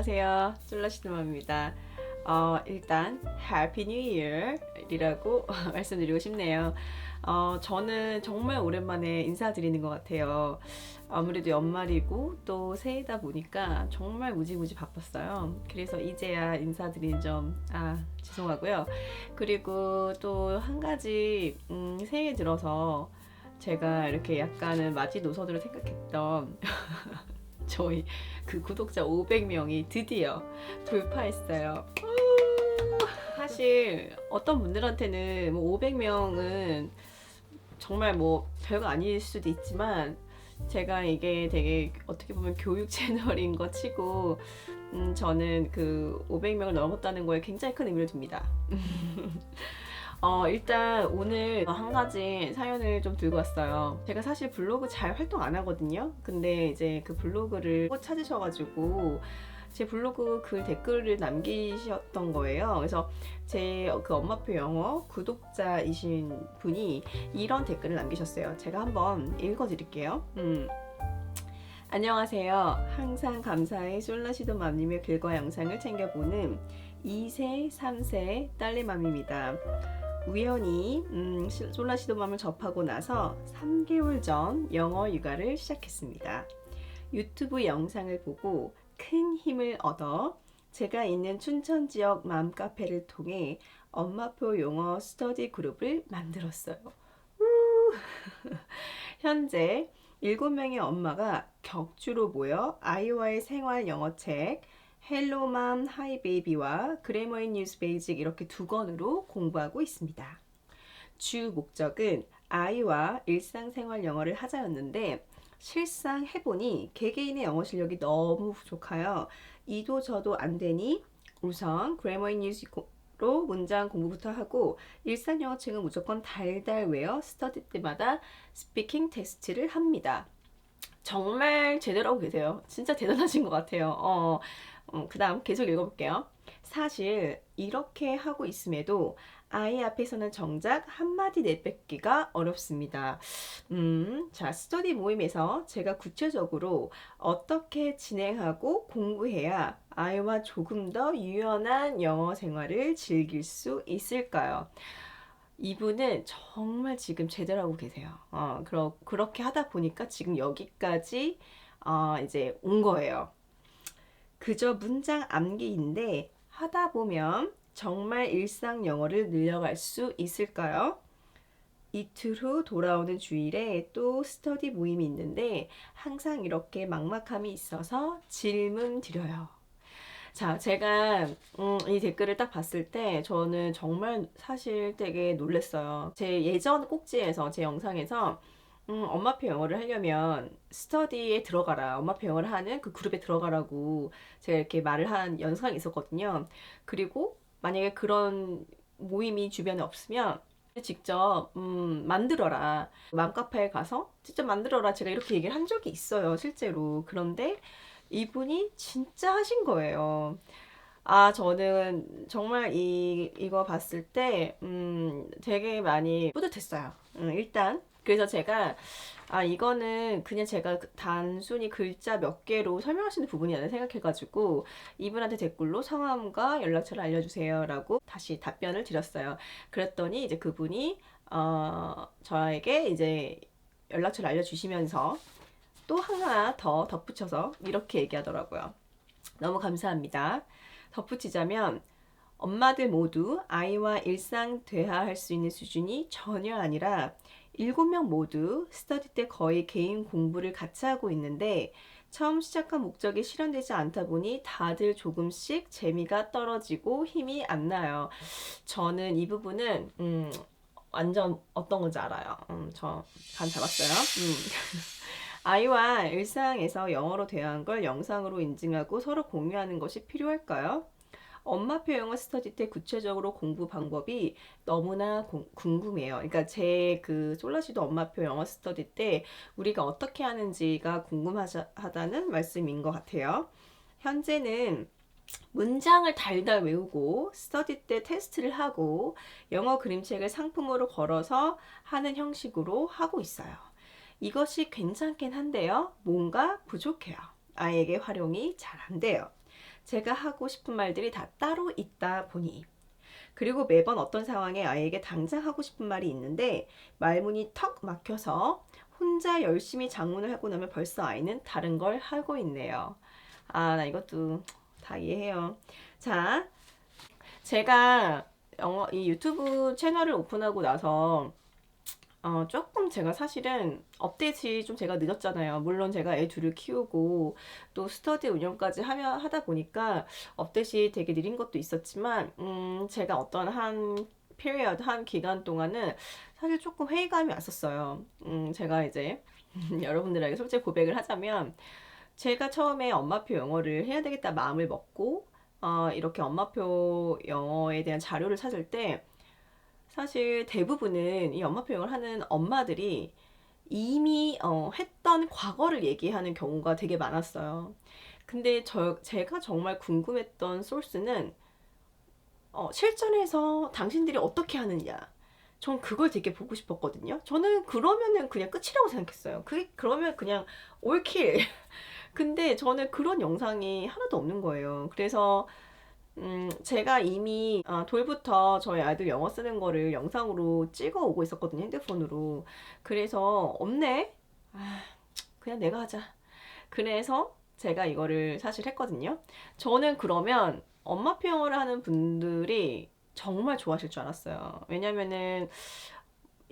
안녕하세요. 솔라시드맘입니다. 어, 일단 Happy New Year이라고 말씀드리고 싶네요. 어, 저는 정말 오랜만에 인사드리는 것 같아요. 아무래도 연말이고 또 새해다 보니까 정말 무지무지 바빴어요. 그래서 이제야 인사드리는 점, 아, 죄송하고요. 그리고 또 한 가지, 음, 새해 들어서 제가 이렇게 약간은 마지 노선으로 생각했던 저희 그 구독자 500명이 드디어 돌파했어요. 우! 사실 어떤 분들한테는 뭐 500명은 정말 뭐 별거 아닐 수도 있지만 제가 이게 되게 어떻게 보면 교육 채널인 것 치고 음, 저는 그 500명을 넘었다는 거에 굉장히 큰 의미를 둡니다. 어, 일단 오늘 한 가지 사연을 좀 들고 왔어요. 제가 사실 블로그 잘 활동 안 하거든요. 근데 이제 그 블로그를 꼭 찾으셔가지고 제 블로그 글 댓글을 남기셨던 거예요. 그래서 제 그 엄마표 영어 구독자이신 분이 이런 댓글을 남기셨어요. 제가 한번 읽어드릴게요. 음. 안녕하세요. 항상 감사히 솔라시도 맘님의 글과 영상을 챙겨보는 2세, 3세 딸내맘입니다. 우연히 음, 시- 솔라시도맘을 접하고 나서 3개월 전 영어 육아를 시작했습니다. 유튜브 영상을 보고 큰 힘을 얻어 제가 있는 춘천 지역 맘카페를 통해 엄마표 영어 스터디 그룹을 만들었어요. 우! 현재 7명의 엄마가 격주로 모여 아이와의 생활 영어책 헬로 맘 하이 베이비와 그래머인 뉴스 베이직 이렇게 두 권으로 공부하고 있습니다. 주 목적은 아이와 일상생활 영어를 하자였는데 실상 해보니 개개인의 영어 실력이 너무 부족하여 이도 저도 안 되니 우선 그래머인 뉴스로 문장 공부부터 하고 일상 영어 책은 무조건 달달 외워 스터디 때마다 스피킹 테스트를 합니다. 정말 제대로 하고 계세요. 진짜 대단하신 것 같아요. 어, 그 다음 계속 읽어볼게요. 사실 이렇게 하고 있음에도 아이 앞에서는 정작 한마디 내뱉기가 어렵습니다. 음, 자, 스터디 모임에서 제가 구체적으로 어떻게 진행하고 공부해야 아이와 조금 더 유연한 영어 생활을 즐길 수 있을까요? 이분은 정말 지금 제대로 하고 계세요. 어, 그러, 그렇게 하다 보니까 지금 여기까지 어, 이제 온 거예요. 그저 문장 암기인데 하다 보면 정말 일상 영어를 늘려갈 수 있을까요? 이틀 후 돌아오는 주일에 또 스터디 모임이 있는데 항상 이렇게 막막함이 있어서 질문 드려요. 자, 제가 음, 이 댓글을 딱 봤을 때 저는 정말 사실 되게 놀랐어요. 제 예전 꼭지에서 제 영상에서 음, 엄마표 영어를 하려면 스터디에 들어가라. 엄마표 영어를 하는 그 그룹에 들어가라고 제가 이렇게 말을 한 영상이 있었거든요. 그리고 만약에 그런 모임이 주변에 없으면 직접 음, 만들어라. 맘카페에 가서 직접 만들어라. 제가 이렇게 얘기를 한 적이 있어요. 실제로. 그런데 이분이 진짜 하신 거예요. 아, 저는 정말 이, 이거 봤을 때, 음, 되게 많이 뿌듯했어요. 음, 일단. 그래서 제가, 아, 이거는 그냥 제가 그 단순히 글자 몇 개로 설명할 수 있는 부분이 아니라 생각해가지고, 이분한테 댓글로 성함과 연락처를 알려주세요라고 다시 답변을 드렸어요. 그랬더니 이제 그분이, 어, 저에게 이제 연락처를 알려주시면서, 또 하나 더 덧붙여서 이렇게 얘기하더라고요. 너무 감사합니다. 덧붙이자면 엄마들 모두 아이와 일상 대화할 수 있는 수준이 전혀 아니라 일곱 명 모두 스터디 때 거의 개인 공부를 같이 하고 있는데 처음 시작한 목적이 실현되지 않다 보니 다들 조금씩 재미가 떨어지고 힘이 안 나요. 저는 이 부분은 음, 완전 어떤 건지 알아요. 음, 저간 잡았어요. 음. 아이와 일상에서 영어로 대화한 걸 영상으로 인증하고 서로 공유하는 것이 필요할까요? 엄마표 영어 스터디 때 구체적으로 공부 방법이 너무나 공- 궁금해요. 그러니까 제 그 솔라시도 엄마표 영어 스터디 때 우리가 어떻게 하는지가 궁금하다는 말씀인 것 같아요. 현재는 문장을 달달 외우고 스터디 때 테스트를 하고 영어 그림책을 상품으로 걸어서 하는 형식으로 하고 있어요. 이것이 괜찮긴 한데요. 뭔가 부족해요. 아이에게 활용이 잘 안 돼요. 제가 하고 싶은 말들이 다 따로 있다 보니. 그리고 매번 어떤 상황에 아이에게 당장 하고 싶은 말이 있는데 말문이 턱 막혀서 혼자 열심히 장문을 하고 나면 벌써 아이는 다른 걸 하고 있네요. 아, 나 이것도 다 이해해요. 자, 제가 영어, 이 유튜브 채널을 오픈하고 나서 어, 조금 제가 사실은 업데이트 좀 제가 늦었잖아요. 물론 제가 애 둘을 키우고 또 스터디 운영까지 하며 하다 보니까 업데이트 되게 느린 것도 있었지만 음, 제가 어떤 한 피리어드 한 기간 동안은 사실 조금 회의감이 왔었어요. 음, 제가 이제 여러분들에게 솔직히 고백을 하자면 제가 처음에 엄마표 영어를 해야 되겠다 마음을 먹고 어, 이렇게 엄마표 영어에 대한 자료를 찾을 때 사실 대부분은 이 엄마표 영어를 하는 엄마들이 이미 어, 했던 과거를 얘기하는 경우가 되게 많았어요. 근데 저, 제가 정말 궁금했던 소스는 어, 실전에서 당신들이 어떻게 하느냐. 전 그걸 되게 보고 싶었거든요. 저는 그러면은 그냥 끝이라고 생각했어요. 그, 그러면 그냥 올킬. 근데 저는 그런 영상이 하나도 없는 거예요. 그래서 음, 제가 이미 아, 돌부터 저희 아이들 영어 쓰는 거를 영상으로 찍어 오고 있었거든요, 핸드폰으로. 그래서 없네? 아, 그냥 내가 하자. 그래서 제가 이거를 사실 했거든요. 저는 그러면 엄마표 영어를 하는 분들이 정말 좋아하실 줄 알았어요. 왜냐면은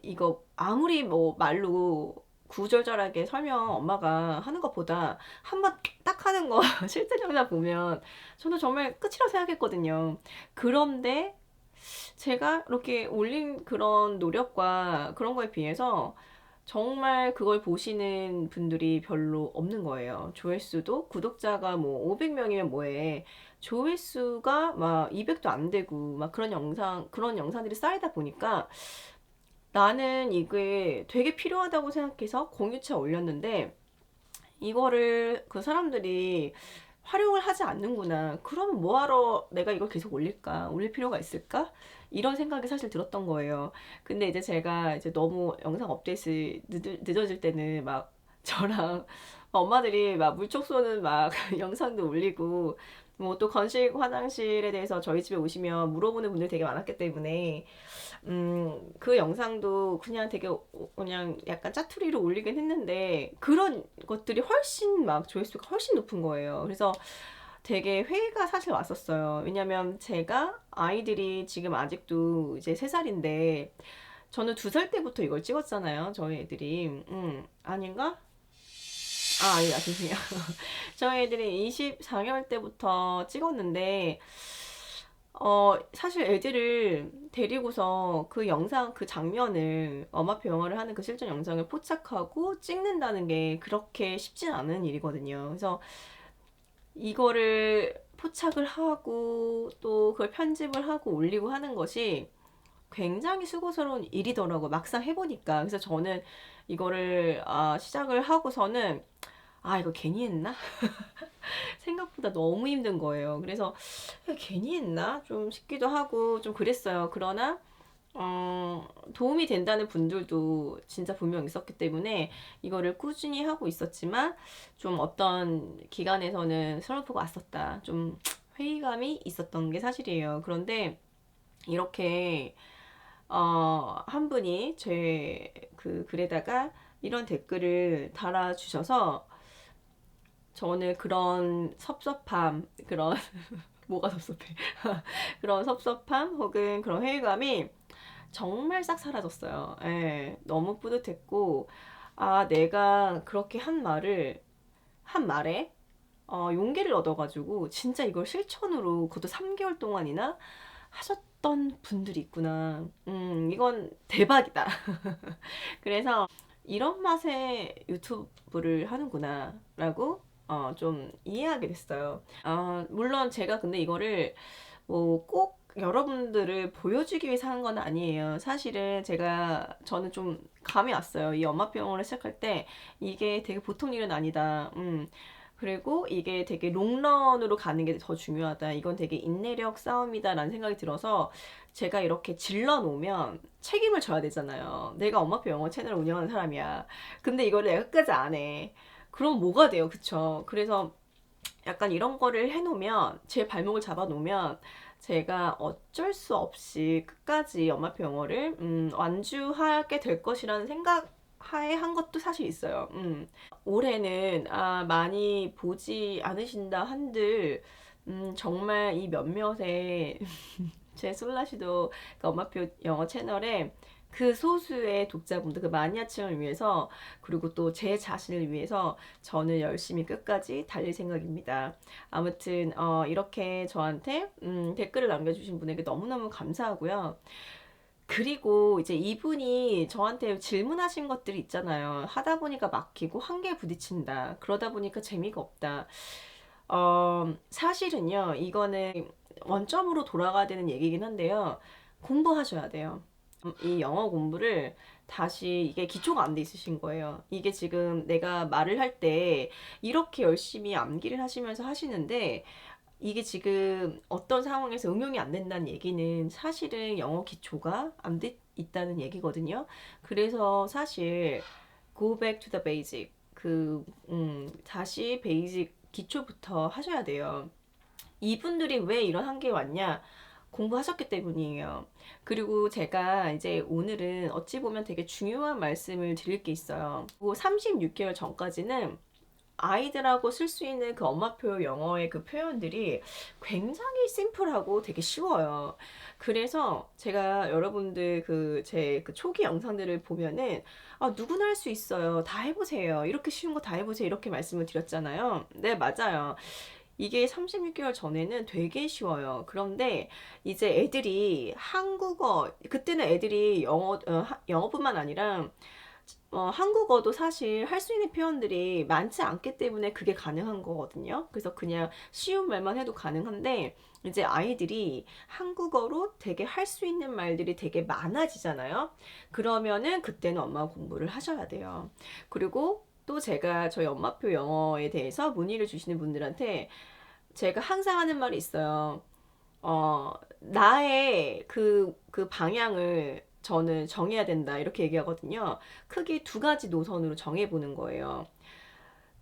이거 아무리 뭐 말로 구절절하게 설명 엄마가 하는 것보다 한 번 딱 하는 거 실제 영상 보면 저는 정말 끝이라고 생각했거든요. 그런데 제가 이렇게 올린 그런 노력과 그런 거에 비해서 정말 그걸 보시는 분들이 별로 없는 거예요. 조회수도 구독자가 뭐 500명이면 뭐해. 조회수가 막 200도 안 되고 막 그런 영상, 그런 영상들이 쌓이다 보니까 나는 이게 되게 필요하다고 생각해서 공유체 올렸는데 이거를 그 사람들이 활용을 하지 않는구나. 그러면 뭐하러 내가 이걸 계속 올릴까? 올릴 필요가 있을까? 이런 생각이 사실 들었던 거예요. 근데 이제 제가 이제 너무 영상 업데이트 늦, 늦어질 때는 막 저랑 엄마들이 막 물총 쏘는 막 영상도 올리고 뭐 또 건식 화장실에 대해서 저희 집에 오시면 물어보는 분들 되게 많았기 때문에 음, 그 영상도 그냥 되게 오- 그냥 약간 짜투리로 올리긴 했는데 그런 것들이 훨씬 막 조회수가 훨씬 높은 거예요. 그래서 되게 회의가 사실 왔었어요. 왜냐면 제가 아이들이 지금 아직도 이제 세살인데 저는 두 살 때부터 이걸 찍었잖아요. 저희 애들이. 음, 아닌가? 아, 아니다, 죄송해요. 저희 애들이 24개월 때부터 찍었는데, 어, 사실 애들을 데리고서 그 영상, 그 장면을, 엄마표 영어를 하는 그 실전 영상을 포착하고 찍는다는 게 그렇게 쉽진 않은 일이거든요. 그래서 이거를 포착을 하고 또 그걸 편집을 하고 올리고 하는 것이 굉장히 수고스러운 일이더라고 막상 해보니까 그래서 저는 이거를 아, 시작을 하고서는 아 이거 괜히 했나? 생각보다 너무 힘든 거예요. 그래서 야, 괜히 했나? 좀 싶기도 하고 좀 그랬어요. 그러나 어, 도움이 된다는 분들도 진짜 분명 있었기 때문에 이거를 꾸준히 하고 있었지만 좀 어떤 기간에서는 슬럼프가 왔었다. 좀 회의감이 있었던 게 사실이에요. 그런데 이렇게 어, 한 분이 제 그 글에다가 이런 댓글을 달아주셔서 저는 그런 섭섭함, 그런, 뭐가 섭섭해? 그런 섭섭함 혹은 그런 회의감이 정말 싹 사라졌어요. 예, 너무 뿌듯했고, 아, 내가 그렇게 한 말을, 한 말에, 어, 용기를 얻어가지고, 진짜 이걸 실천으로, 그것도 3개월 동안이나 하셨던 분들이 있구나. 음, 이건 대박이다. 그래서, 이런 맛에 유튜브를 하는구나, 라고, 어, 좀 이해하게 됐어요. 어, 물론 제가 근데 이거를 뭐꼭 여러분들을 보여주기 위해서 하는 건 아니에요. 사실은 제가, 저는 좀 감이 왔어요. 이 영어를 시작할 때 이게 되게 보통 일은 아니다. 음. 그리고 이게 되게 롱런으로 가는 게 더 중요하다. 이건 되게 인내력 싸움이다라는 생각이 들어서 제가 이렇게 질러 놓으면 책임을 져야 되잖아요. 내가 엄마표 영어 채널을 운영하는 사람이야. 근데 이거를 내가 끝까지 안 해. 그럼 뭐가 돼요? 그쵸? 그래서 약간 이런 거를 해놓으면 제 발목을 잡아놓으면 제가 어쩔 수 없이 끝까지 엄마표 영어를 음, 완주하게 될 것이라는 생각 하에 한 것도 사실 있어요. 음. 올해는 아, 많이 보지 않으신다 한들 음, 정말 이 몇몇의 제 솔라시도 그 엄마표 영어 채널에 그 소수의 독자분들, 그 마니아층을 위해서 그리고 또 제 자신을 위해서 저는 열심히 끝까지 달릴 생각입니다. 아무튼 어, 이렇게 저한테 음, 댓글을 남겨주신 분에게 너무너무 감사하고요. 그리고 이제 이분이 저한테 질문하신 것들이 있잖아요. 하다 보니까 막히고 한계에 부딪힌다. 그러다 보니까 재미가 없다. 어, 사실은요, 이거는 원점으로 돌아가야 되는 얘기긴 한데요. 공부하셔야 돼요. 음, 이 영어 공부를 다시 이게 기초가 안 돼 있으신 거예요. 이게 지금 내가 말을 할 때 이렇게 열심히 암기를 하시면서 하시는데 이게 지금 어떤 상황에서 응용이 안 된다는 얘기는 사실은 영어 기초가 안 돼 있다는 얘기거든요. 그래서 사실 go back to the basic 그 음, 다시 베이직 기초부터 하셔야 돼요. 이분들이 왜 이런 한계에 왔냐? 공부하셨기 때문이에요. 그리고 제가 이제 오늘은 어찌 보면 되게 중요한 말씀을 드릴 게 있어요. 36개월 전까지는 아이들하고 쓸 수 있는 그 엄마표 영어의 그 표현들이 굉장히 심플하고 되게 쉬워요. 그래서 제가 여러분들 그 제그 초기 영상들을 보면은 아, 누구나 할 수 있어요. 다 해보세요. 이렇게 쉬운 거 다 해보세요. 이렇게 말씀을 드렸잖아요. 네, 맞아요. 이게 36개월 전에는 되게 쉬워요. 그런데 이제 애들이 한국어, 그때는 애들이 영어, 어, 영어뿐만 아니라 어, 한국어도 사실 할 수 있는 표현들이 많지 않기 때문에 그게 가능한 거거든요. 그래서 그냥 쉬운 말만 해도 가능한데, 이제 아이들이 한국어로 되게 할 수 있는 말들이 되게 많아지잖아요. 그러면은 그때는 엄마 공부를 하셔야 돼요. 그리고 또 제가 저희 엄마표 영어에 대해서 문의를 주시는 분들한테 제가 항상 하는 말이 있어요. 어, 나의 그, 그 방향을 저는 정해야 된다. 이렇게 얘기하거든요. 크게 두 가지 노선으로 정해보는 거예요.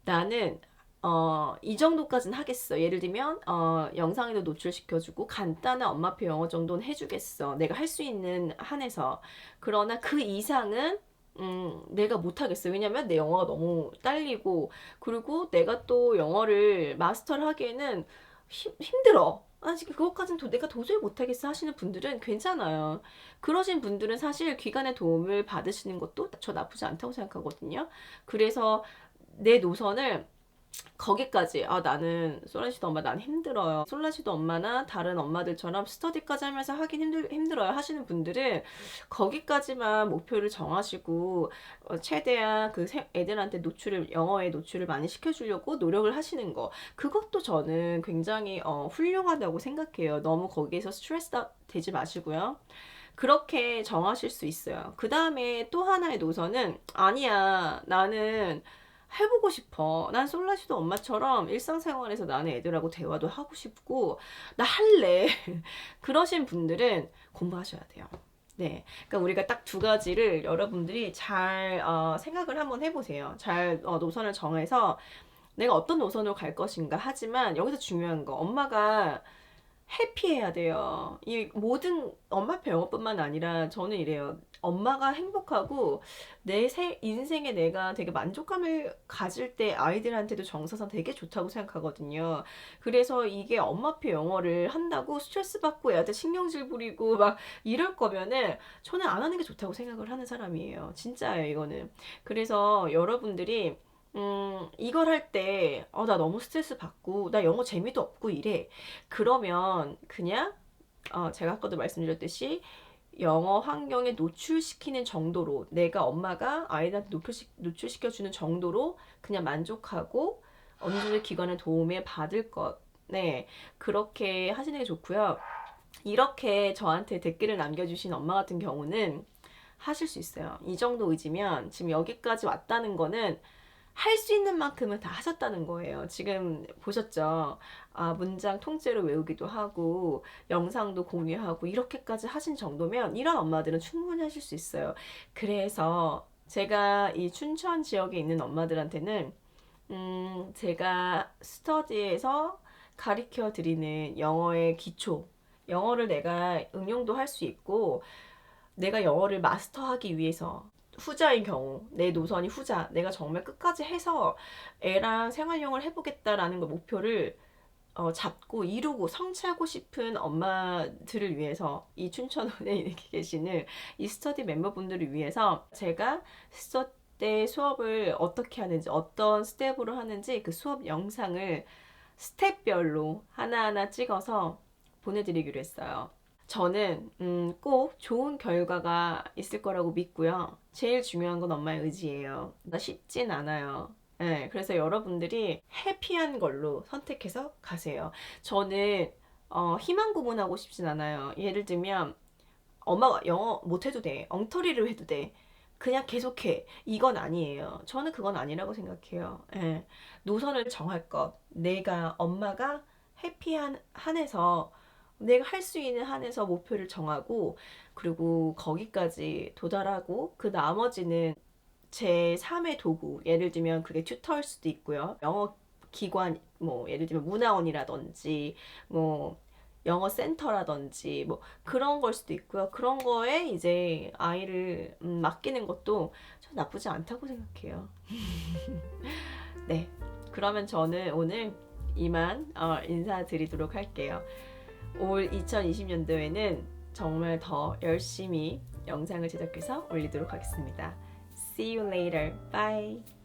나는 어, 이 정도까지는 하겠어. 예를 들면, 어, 영상에도 노출시켜주고, 간단한 엄마표 영어 정도는 해주겠어. 내가 할 수 있는 한에서. 그러나 그 이상은 음, 내가 못하겠어요. 왜냐면 내 영어가 너무 딸리고, 그리고 내가 또 영어를 마스터를 하기에는 힘, 힘들어. 아직 그것까지는 도, 내가 도저히 못하겠어 하시는 분들은 괜찮아요. 그러신 분들은 사실 기관의 도움을 받으시는 것도 저 나쁘지 않다고 생각하거든요. 그래서 내 노선을 거기까지 아 나는 솔라시도 엄마 난 힘들어요. 솔라시도 엄마나 다른 엄마들처럼 스터디까지 하면서 하긴 힘들 힘들어요 하시는 분들은 거기까지만 목표를 정하시고 어, 최대한 그 애들한테 노출을 영어에 노출을 많이 시켜주려고 노력을 하시는 거 그것도 저는 굉장히 어, 훌륭하다고 생각해요. 너무 거기에서 스트레스 되지 마시고요. 그렇게 정하실 수 있어요. 그 다음에 또 하나의 노선은 아니야 나는 해보고 싶어. 난 솔라시도 엄마처럼 일상생활에서 나는 애들하고 대화도 하고 싶고, 나 할래. 그러신 분들은 공부하셔야 돼요. 네. 그러니까 우리가 딱 두 가지를 여러분들이 잘 어, 생각을 한번 해보세요. 잘 어, 노선을 정해서 내가 어떤 노선으로 갈 것인가 하지만 여기서 중요한 거 엄마가 해피해야 돼요. 이 모든 엄마표 영어뿐만 아니라 저는 이래요. 엄마가 행복하고 내 새, 인생에 내가 되게 만족감을 가질 때 아이들한테도 정서상 되게 좋다고 생각하거든요. 그래서 이게 엄마표 영어를 한다고 스트레스 받고 애한테 신경질 부리고 막 이럴 거면은 저는 안 하는 게 좋다고 생각을 하는 사람이에요. 진짜예요, 이거는. 그래서 여러분들이 음, 이걸 할 때, 어, 나 너무 스트레스 받고, 나 영어 재미도 없고 이래. 그러면 그냥, 어, 제가 아까도 말씀드렸듯이, 영어 환경에 노출시키는 정도로, 내가 엄마가 아이들한테 노출시, 노출시켜주는 정도로 그냥 만족하고, 어느 정도 기관의 도움에 받을 것. 네. 그렇게 하시는 게 좋고요. 이렇게 저한테 댓글을 남겨주신 엄마 같은 경우는 하실 수 있어요. 이 정도 의지면 지금 여기까지 왔다는 거는 할 수 있는 만큼은 다 하셨다는 거예요. 지금 보셨죠? 아, 문장 통째로 외우기도 하고, 영상도 공유하고, 이렇게까지 하신 정도면, 이런 엄마들은 충분히 하실 수 있어요. 그래서 제가 이 춘천 지역에 있는 엄마들한테는 음, 제가 스터디에서 가르쳐 드리는 영어의 기초, 영어를 내가 응용도 할 수 있고, 내가 영어를 마스터하기 위해서 후자인 경우, 내 노선이 후자, 내가 정말 끝까지 해서 애랑 생활영어를 해보겠다라는 그 목표를 어, 잡고 이루고 성취하고 싶은 엄마들을 위해서 이 춘천원에 계시는 이 스터디 멤버분들을 위해서 제가 스터디 때 수업을 어떻게 하는지 어떤 스텝으로 하는지 그 수업 영상을 스텝별로 하나하나 찍어서 보내드리기로 했어요. 저는 음, 꼭 좋은 결과가 있을 거라고 믿고요. 제일 중요한 건 엄마의 의지예요. 나 쉽진 않아요. 네, 그래서 여러분들이 해피한 걸로 선택해서 가세요. 저는 어, 희망 고문하고 싶진 않아요. 예를 들면 엄마가 영어 못해도 돼. 엉터리를 해도 돼. 그냥 계속해. 이건 아니에요. 저는 그건 아니라고 생각해요. 예. 노선을 정할 것. 내가, 엄마가 해피한 한에서, 내가 할 수 있는 한에서 목표를 정하고, 그리고 거기까지 도달하고, 그 나머지는 제 3의 도구. 예를 들면 그게 튜터일 수도 있고요. 영어 기관, 뭐, 예를 들면 문화원이라든지, 뭐, 영어 센터라든지 뭐 그런 걸 수도 있고요. 그런 거에 이제 아이를 음, 맡기는 것도 전 나쁘지 않다고 생각해요. 네. 그러면 저는 오늘 이만 어, 인사드리도록 할게요. 올 2020년도에는 정말 더 열심히 영상을 제작해서 올리도록 하겠습니다. See you later. Bye.